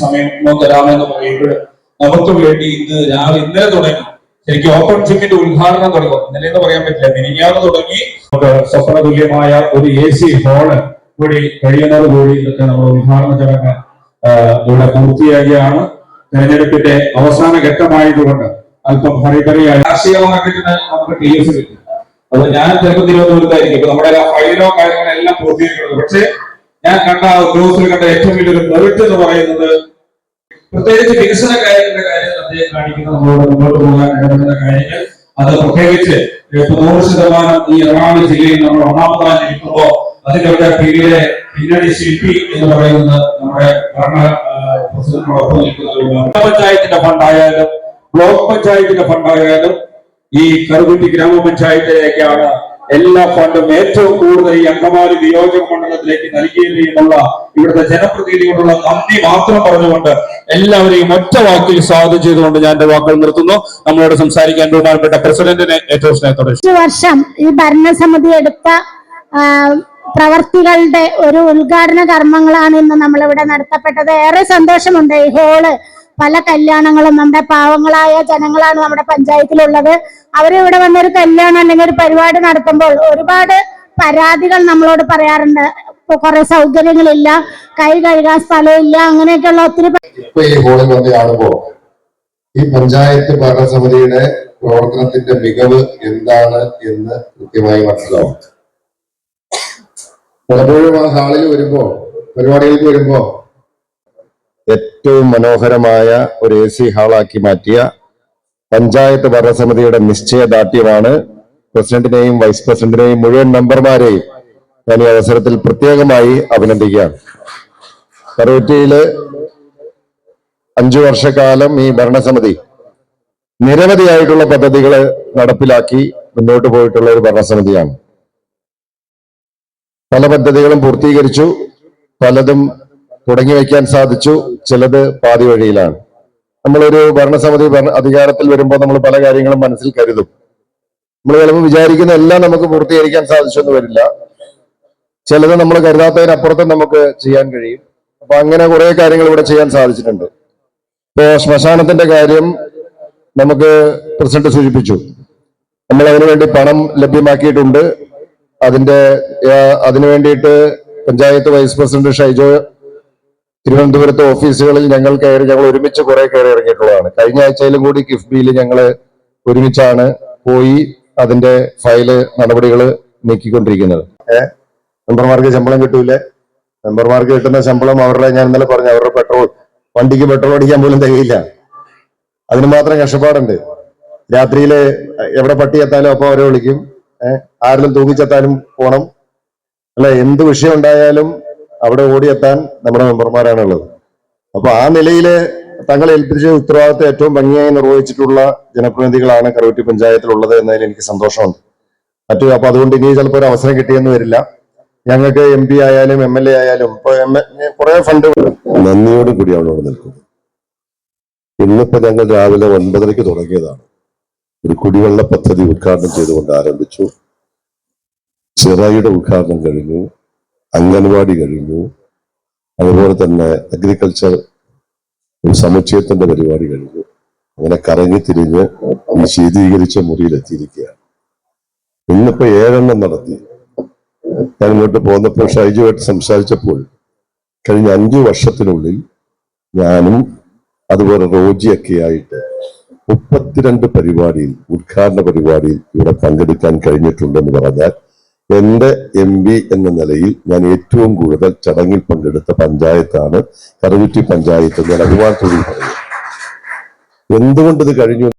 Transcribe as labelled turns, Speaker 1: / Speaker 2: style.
Speaker 1: സമയം തരാമെന്ന് പറയുമ്പോൾ നമുക്ക് വേണ്ടി ഇന്ന് രാവിലെ ഇന്നലെ തുടങ്ങി. ശരിക്കും ഓപ്പൺ ജിമ്മിന്റെ ഉദ്ഘാടനം തുടങ്ങും. ഇന്നലെ എന്ന് പറയാൻ പറ്റില്ല. മിനിഞ്ഞാന്ന് തുടങ്ങി. നമുക്ക് സ്വപ്ന തുല്യമായ ഒരു എ സി ഹോൾ കൂടി കഴിയുന്നത് കൂടി ഇതൊക്കെ നമ്മൾ ഉദ്ഘാടന ചടങ്ങ് ഇവിടെ പൂർത്തിയാകുകയാണ് തെരഞ്ഞെടുപ്പിന്റെ അവസാന ഘട്ടമായതുകൊണ്ട് അല്പം ഹറിബറിയായി രാഷ്ട്രീയ മാർക്കറ്റിന് അത് ഞാൻ ചിലപ്പോൾ തിരുവനന്തപുരത്തായിരിക്കും. ഇപ്പൊ നമ്മുടെ ഫയലോ കാര്യങ്ങളെല്ലാം പൂർത്തീകരിക്കുന്നത് പക്ഷേ ഞാൻ കണ്ട ഉദ്യോഗസ്ഥർ കണ്ട ഏറ്റവും വലിയൊരു മെറിറ്റ് എന്ന് പറയുന്നത് പ്രത്യേകിച്ച് വികസന കാര്യങ്ങളുടെ കാര്യങ്ങൾ അദ്ദേഹം കാണിക്കുന്ന നമ്മളോട് മുന്നോട്ട് പോകാൻ ഇടപെടുന്ന കാര്യങ്ങൾ. അത് പ്രത്യേകിച്ച് ഇപ്പൊ നൂറ് ശതമാനം ഈ എറണാകുളം ജില്ലയിൽ നമ്മൾ ഒന്നാമതായി ഇരിക്കുമ്പോ അതിന്റെ പിന്നിലെ പിന്നണി ശില്പി എന്ന് പറയുന്നത് നമ്മുടെ ഭരണ പഞ്ചായത്തിന്റെ ഫണ്ടായാലും ബ്ലോക്ക് പഞ്ചായത്തിന്റെ ഫണ്ടായാലും ഈ കറുകുറ്റി ഗ്രാമപഞ്ചായത്തിലേക്കാണ് എല്ലാ ഫണ്ടും ഏറ്റവും കൂടുതൽ ഈ അങ്കമാലി നിയോജക മണ്ഡലത്തിലേക്ക് നൽകിയത് എന്നുള്ള ഇവിടുത്തെ ജനപ്രതിനിധികളുള്ള നന്ദി മാത്രം പറഞ്ഞുകൊണ്ട് എല്ലാവരെയും ഒറ്റ വാക്കിൽ സ്വാഗതം ചെയ്തുകൊണ്ട് ഞാൻ എന്റെ വാക്കുകൾ നിർത്തുന്നു. നമ്മളോട് സംസാരിക്കാൻ ബഹുമാനപ്പെട്ട പ്രസിഡന്റിനെ ഏറ്റവും സ്നേഹത്തോടെ
Speaker 2: വർഷം ഈ ഭരണസമിതി എടുത്ത പ്രവർത്തികളുടെ ഒരു ഉദ്ഘാടന കർമ്മങ്ങളാണ് ഇന്ന് നമ്മളിവിടെ നടത്തപ്പെട്ടത്. ഏറെ സന്തോഷമുണ്ട് ഈ ഹോൾ പല കല്യാണങ്ങളും നമ്മുടെ പാവങ്ങളായ ജനങ്ങളാണ് നമ്മുടെ പഞ്ചായത്തിലുള്ളത്. അവരിവിടെ വന്നൊരു കല്യാണം അല്ലെങ്കിൽ ഒരു പരിപാടി നടത്തുമ്പോൾ ഒരുപാട് പരാതികൾ നമ്മളോട് പറയാറുണ്ട്. കുറെ സൗകര്യങ്ങളില്ല കൈ കഴുകാൻ സ്ഥലമില്ല അങ്ങനെയൊക്കെയുള്ള ഒത്തിരി
Speaker 3: ഈ പഞ്ചായത്ത് ഭരണസമിതിയുടെ പ്രവർത്തനത്തിന്റെ മികവ് എന്താണ് എന്ന് കൃത്യമായി മനസ്സിലാവും. പലപ്പോഴും ആ ഹാളിൽ വരുമ്പോ പരിപാടികൾക്ക് വരുമ്പോ ഏറ്റവും മനോഹരമായ ഒരു എ സി ഹാളാക്കി മാറ്റിയ പഞ്ചായത്ത് ഭരണസമിതിയുടെ നിശ്ചയദാർഢ്യമാണ്. പ്രസിഡന്റിനെയും വൈസ് പ്രസിഡന്റിനെയും മുഴുവൻ മെമ്പർമാരെയും ഞാൻ ഈ അവസരത്തിൽ പ്രത്യേകമായി അഭിനന്ദിക്കുകയാണ്. കറൂറ്റിയിൽ അഞ്ചു വർഷക്കാലം ഈ ഭരണസമിതി നിരവധിയായിട്ടുള്ള പദ്ധതികൾ നടപ്പിലാക്കി മുന്നോട്ട് പോയിട്ടുള്ള ഒരു ഭരണസമിതിയാണ്. പല പദ്ധതികളും പൂർത്തീകരിച്ചു. പലതും തുടങ്ങി വയ്ക്കാൻ സാധിച്ചു. ചിലത് പാതി വഴിയിലാണ്. നമ്മളൊരു ഭരണസമിതി ഭരണ അധികാരത്തിൽ വരുമ്പോൾ നമ്മൾ പല കാര്യങ്ങളും മനസ്സിൽ കരുതും. നമ്മൾ ചിലപ്പോൾ വിചാരിക്കുന്ന എല്ലാം നമുക്ക് പൂർത്തീകരിക്കാൻ സാധിച്ചെന്ന് വരില്ല. ചിലത് നമ്മൾ കരുതാത്തതിനപ്പുറത്തും നമുക്ക് ചെയ്യാൻ കഴിയും. അപ്പൊ അങ്ങനെ കുറെ കാര്യങ്ങൾ ഇവിടെ ചെയ്യാൻ സാധിച്ചിട്ടുണ്ട്. ഇപ്പോ ശ്മശാനത്തിന്റെ കാര്യം നമുക്ക് പ്രസിഡന്റ് സൂചിപ്പിച്ചു. നമ്മൾ അതിനുവേണ്ടി പണം ലഭ്യമാക്കിയിട്ടുണ്ട്. അതിന്റെ അതിനു വേണ്ടിയിട്ട് പഞ്ചായത്ത് വൈസ് പ്രസിഡന്റ് ഷൈജോ തിരുവനന്തപുരത്തെ ഓഫീസുകളിൽ ഞങ്ങൾ കയറി ഞങ്ങൾ ഒരുമിച്ച് കുറെ കയറി ഇറങ്ങിയിട്ടുള്ളതാണ്. കഴിഞ്ഞ ആഴ്ചയിലും കൂടി കിഫ്ബിയിൽ ഞങ്ങൾ ഒരുമിച്ചാണ് പോയി അതിന്റെ ഫയൽ നടപടികൾ നീക്കിക്കൊണ്ടിരിക്കുന്നത്. മെമ്പർമാർക്ക് ശമ്പളം കിട്ടൂലേ? മെമ്പർമാർക്ക് കിട്ടുന്ന ശമ്പളം അവരുടെ ഞാൻ ഇന്നലെ പറഞ്ഞു അവരുടെ പെട്രോൾ വണ്ടിക്ക് പെട്രോൾ അടിക്കാൻ പോലും തികയില്ല. അതിന് മാത്രം കഷ്ടപ്പാടുണ്ട്. രാത്രിയിൽ എവിടെ പട്ടി എത്താലും അപ്പൊ അവരെ വിളിക്കും. ആരിലും തൂങ്ങിച്ചെത്താനും പോണം. അല്ല? എന്ത് വിഷയം ഉണ്ടായാലും അവിടെ ഓടിയെത്താൻ നമ്മുടെ മെമ്പർമാരാണുള്ളത്. അപ്പൊ ആ നിലയിൽ തങ്ങളെ ഏൽപ്പിച്ച ഉത്തരവാദിത്വം ഏറ്റവും ഭംഗിയായി നിർവഹിച്ചിട്ടുള്ള ജനപ്രതിനിധികളാണ് കറുവറ്റി പഞ്ചായത്തിലുള്ളത് എന്നതിൽ എനിക്ക് സന്തോഷമുണ്ട്. മറ്റു അപ്പൊ അതുകൊണ്ട് ഇനി ചിലപ്പോൾ ഒരു അവസരം കിട്ടിയെന്ന് വരില്ല. ഞങ്ങൾക്ക് എം പി ആയാലും എം എൽ എ ആയാലും ഇപ്പൊ കുറെ ഫണ്ട്
Speaker 4: നന്ദിയോട് കൂടിയാണ് അവിടെ നിൽക്കുന്നത് ഇന്നിപ്പോ ഞങ്ങൾ രാവിലെ ഒൻപതരയ്ക്ക് തുടങ്ങിയതാണ്. ഒരു കുടിവെള്ള പദ്ധതി ഉദ്ഘാടനം ചെയ്തുകൊണ്ട് ആരംഭിച്ചു. ചിറയുടെ ഉദ്ഘാടനം കഴിഞ്ഞു. അംഗൻവാടി കഴിഞ്ഞു. അതുപോലെ തന്നെ അഗ്രികൾച്ചർ ഒരു സമുച്ചയത്തിന്റെ പരിപാടി കഴിഞ്ഞു. അങ്ങനെ കറങ്ങി തിരിഞ്ഞ് ഈ ശീതീകരിച്ച മുറിയിലെത്തിയിരിക്കുകയാണ് ഇന്നിപ്പോ ഏഴെണ്ണം നടത്തി. ഞാൻ ഇങ്ങോട്ട് പോന്നപ്പോൾ ഷൈജുമായിട്ട് സംസാരിച്ചപ്പോൾ കഴിഞ്ഞ അഞ്ചു വർഷത്തിനുള്ളിൽ ഞാനും അതുപോലെ റോജിയൊക്കെ ആയിട്ട് മുപ്പത്തിരണ്ട് പരിപാടിയിൽ ഉദ്ഘാടന പരിപാടിയിൽ ഇവിടെ പങ്കെടുക്കാൻ കഴിഞ്ഞിട്ടുണ്ടെന്ന് പറഞ്ഞാൽ എന്റെ എം പി എന്ന നിലയിൽ ഞാൻ ഏറ്റവും കൂടുതൽ ചടങ്ങിൽ പങ്കെടുത്ത പഞ്ചായത്താണ് കറുകുറ്റി പഞ്ചായത്ത് ഞാൻ അഭിമാനത്തോടെ പറയും എന്തുകൊണ്ട് കഴിഞ്ഞു?